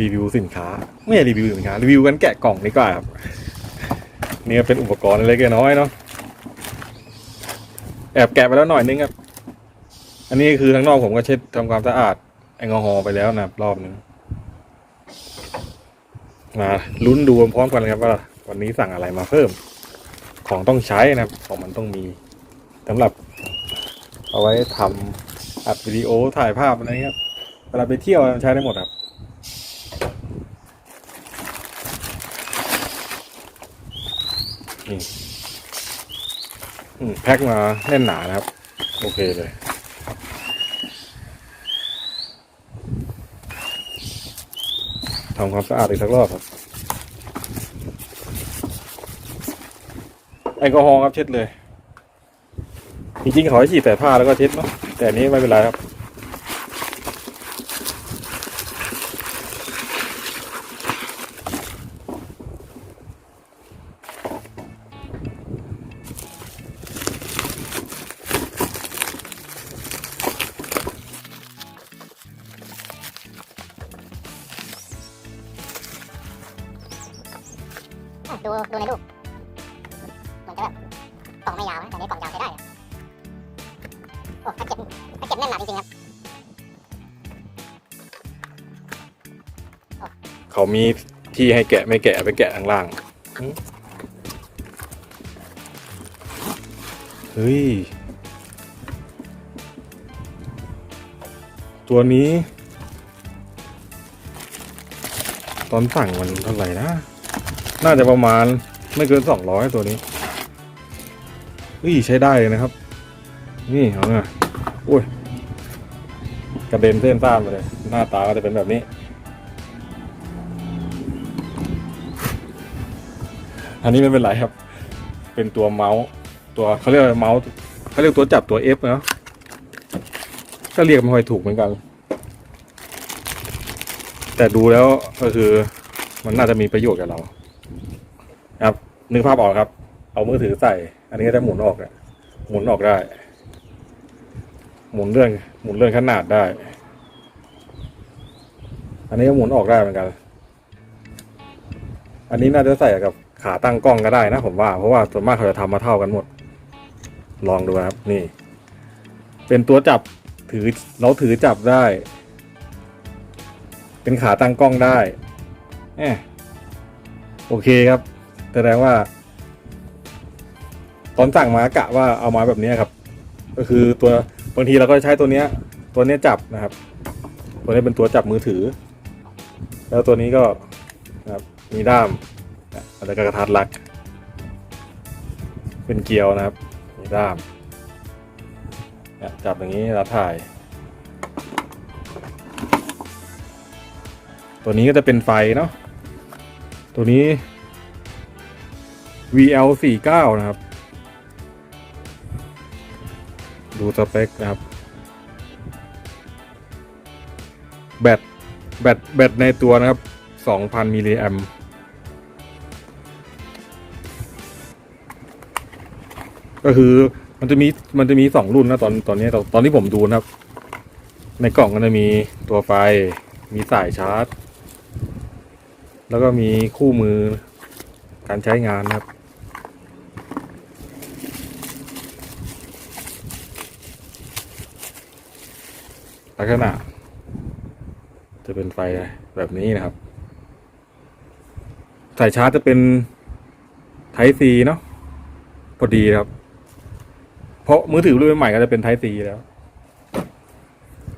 รีวิวสินค้า ไม่ใช่รีวิวสินค้า รีวิวกันแกะกล่องดีกว่าครับนี่เป็นอุปกรณ์เล็กน้อยเนาะแอบแกะไปแล้วหน่อยนึงครับ อันนี้คือทั้งนอกผมก็เช็ดทำความสะอาดแอลกอฮอล์ไปแล้วนะรอบนึงมาลุ้นดูพร้อมกันเลยครับว่าวันนี้สั่งอะไรมาเพิ่ม ของต้องใช้นะครับ ของมันต้องมีสำหรับ เอาไว้ทำอัดวิดีโอถ่ายภาพอะไรเงี้ยเวลาไปเที่ยวใช้ได้หมดครับ นี่แพ็คมาแน่นหนานะครับ โอเคเลยทำความสะอาดอีกสักรอบครับแอลกอฮอล์ครับเช็ดเลย จริงๆขาให้ฉีดแต่ผ้าแล้วก็เช็ดเนาะแต่อันนี้ไม่เป็นไรครับ ดูดูในรูปเหมือนจะแบบกล่องไม่ยาวนะแต่นี่กล่องยาวใช้ได้อะโอ้ถ้าเก็บถ้าเก็บแน่นหนาจริงๆครับเขามีที่ให้แกะไม่แกะไปแกะข้างล่างอืมเฮ้ย ตัวนี้ ตอนสั่งมันเท่าไหร่นะ น่าจะประมาณไม่เกินสองร้อยตัวนี้เฮ้ยใช้ได้เลยนะครับ นี่เอาไงโอ้ยกระเด็นเส้นซ่านไปเลย หน้าตาก็จะเป็นแบบนี้ อันนี้ไม่เป็นไรครับ เป็นตัวเมาส์ ตัวเขาเรียกเมาส์เขาเรียกตัวจับตัว F เนาะก็เรียกไม่ค่อยถูกเหมือนกัน แต่ดูแล้วก็คือมันน่าจะมีประโยชน์กับเรา ครับนึกภาพออกครับ เอามือถือใส่ อันนี้ก็จะหมุนออกอะหมุนออกได้ หมุนเรื่อง หมุนเรื่องขนาดได้ อันนี้ก็หมุนออกได้เหมือนกัน อันนี้น่าจะใส่กับขาตั้งกล้องก็ได้นะผมว่า เพราะว่าส่วนมากเขาจะทำมาเท่ากันหมด ลองดูครับ นี่ เป็นตัวจับถือเราถือจับได้ เป็นขาตั้งกล้องได้โอเคครับ แสดงว่า ตอนสั่งมากะว่าเอามาแบบนี้ครับ ก็คือตัวบางทีเราก็ใช้ตัวเนี้ย ตัวเนี้ยจับนะครับ ตัวนี้เป็นตัวจับมือถือ แล้วตัวนี้ก็นะครับมีด้ามนะแล้วก็กระทัดรัก เป็นเกลียวนะครับ มีด้ามจับอย่างนี้แล้วถ่าย ตัวนี้ก็จะเป็นไฟเนาะตัวนี้ VL49 นะครับ ดูสเปคนะครับ แบต แบต แบตในตัวนะครับ 2,000 มิลลิแอมก็คือมันจะมีมันจะมีสองรุ่นนะตอนตอนนี้ตอนตอนที่ผมดูนะครับ ในกล่องก็จะมีตัวไฟ มีสายชาร์จ แล้วก็มีคู่มือการใช้งานนะครับ ลักษณะ จะเป็นไฟแบบนี้นะครับ สายชาร์จจะเป็นไทซีเนาะพอดีครับ เพราะมือถือรุ่นใหม่ก็จะเป็นไทซีแล้ว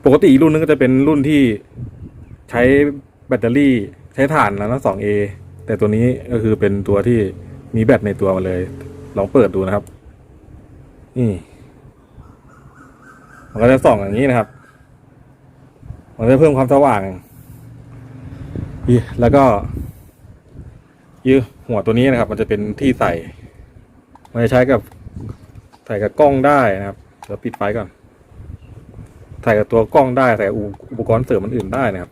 ปกติรุ่นนึงก็จะเป็นรุ่นที่ใช้แบตเตอรี่ใช้ถ่านแล้วนะ 2A แต่ตัวนี้ก็คือเป็นตัวที่มีแบตในตัวมาเลย ลองเปิดดูนะครับ นี่ มันก็จะส่องอย่างนี้นะครับ มันจะเพิ่มความสว่างแล้วก็ยือหัวตัวนี้นะครับ มันจะเป็นที่ใส่ มันจะใช้กับใส่กับกล้องได้นะครับเดี๋ยวปิดไฟก่อนใส่กับตัวกล้องได้ใส่กับอุปกรณ์เสริมมันอื่นได้นะครับ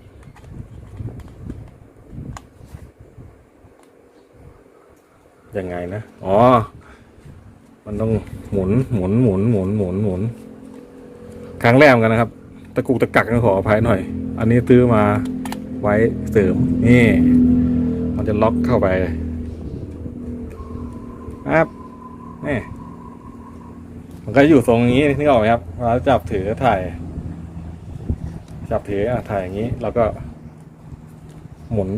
ยังไงนะ อ๋อ มันต้องหมุน หมุน หมุน หมุน หมุน หมุน ครั้งแรกกันนะครับ ตะกุกตะกักก็ขออภัยหน่อย อันนี้ซื้อมาไว้เสริมนี่ มันจะล็อกเข้าไปครับนี่มันก็อยู่ทรงอย่างนี้นึกออกไหมครับเวลาจับถือถ่าย จับถืออะถ่ายอย่างนี้ แล้วก็ หมุน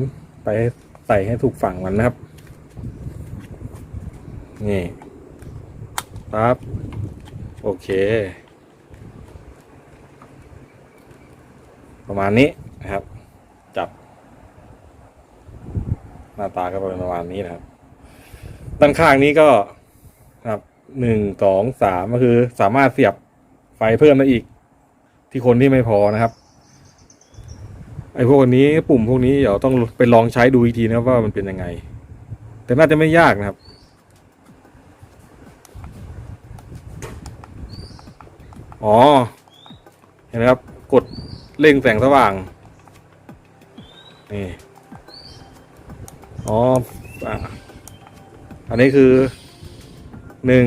ไปใส่ให้ถูกฝั่งมันนะครับ นี่ปั๊บโอเค ประมาณนี้นะครับ จับ หน้าตาก็เป็นประมาณนี้นะครับ ด้านข้างนี้ก็นะครับหนึ่งสองสามก็คือ สามารถเสียบไฟเพิ่มได้อีก ที่คนที่ไม่พอนะครับ ไอ้พวกนี้ปุ่มพวกนี้เดี๋ยวต้องไปลองใช้ดูอีกทีนะครับว่ามันเป็นยังไง แต่น่าจะไม่ยากนะครับอ๋อ เห็นไหมครับ กด เร่งแสงสว่าง นี่ อ๋ออะอันนี้คือหนึ่ง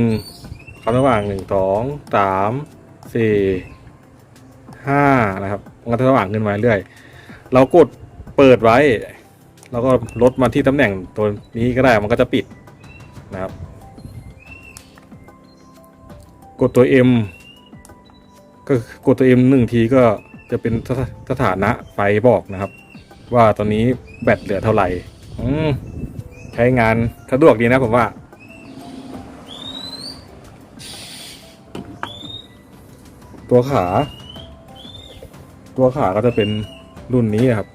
ความสว่างหนึ่งสองสามสี่ห้านะครับมันสว่างขึ้นมาเรื่อยเรากดเปิดไว้ แล้วก็ลดมาที่ตำแหน่งตัวนี้ก็ได้มันก็จะปิดนะครับ กดตัว M ก็กดตัว M หนึ่งทีก็ จะเป็นสถสถานะไฟบอกนะครับ ว่าตอนนี้แบตเหลือเท่าไหร่ใช้งานสะดวกดีนะผมว่า ตัวขา ตัวขาก็จะเป็นรุ่นนี้นะครับ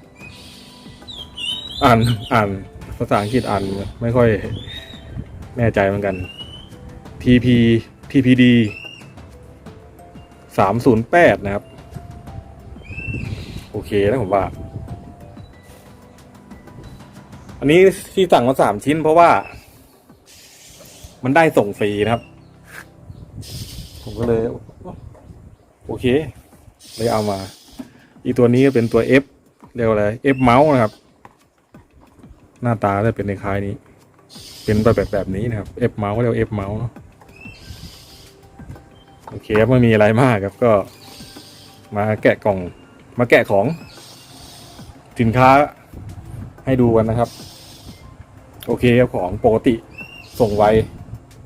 อ่านอ่านภาษาอังกฤษอ่านไม่ค่อยแน่ใจเหมือนกัน TP TPD สามศูนย์แปดนะครับ เคนะผมว่า อันนี้ที่สั่งมาสามชิ้นเพราะว่า มันได้ส่งฟรีนะครับ ผมก็เลย โอเค เลยเอามา อีตัวนี้ก็เป็นตัว F เรียกว่าอะไร F เมาส์นะครับ หน้าตาจะเป็นในคล้ายนี้ เป็นแบบแบบแบบนี้นะครับ F เมาส์เรียกว่า F เมาส์เนาะโอเคครับไม่มีอะไรมากครับก็มาแกะกล่อง มาแกะของสินค้าให้ดูกันนะครับ โอเคครับของปกติส่งไว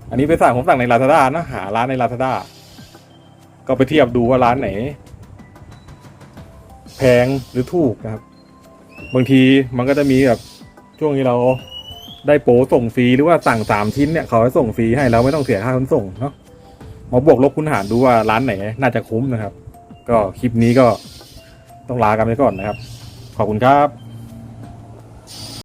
อันนี้ไปสั่งผมสั่งใน Lazada นะหาร้านใน Lazada ก็ไปเทียบดูว่าร้านไหน แพงหรือถูกนะครับ บางทีมันก็จะมีแบบช่วงที่เราได้โปส่งฟรีหรือว่าสั่งสามชิ้นเนี่ยเขาให้ส่งฟรีให้เราไม่ต้องเสียค่าขนส่งเนาะมาบวกลบคูณหารดูว่าร้านไหน น่าจะคุ้มนะครับ ก็คลิปนี้ก็ ต้องลากันไปก่อนนะครับ ขอบคุณครับ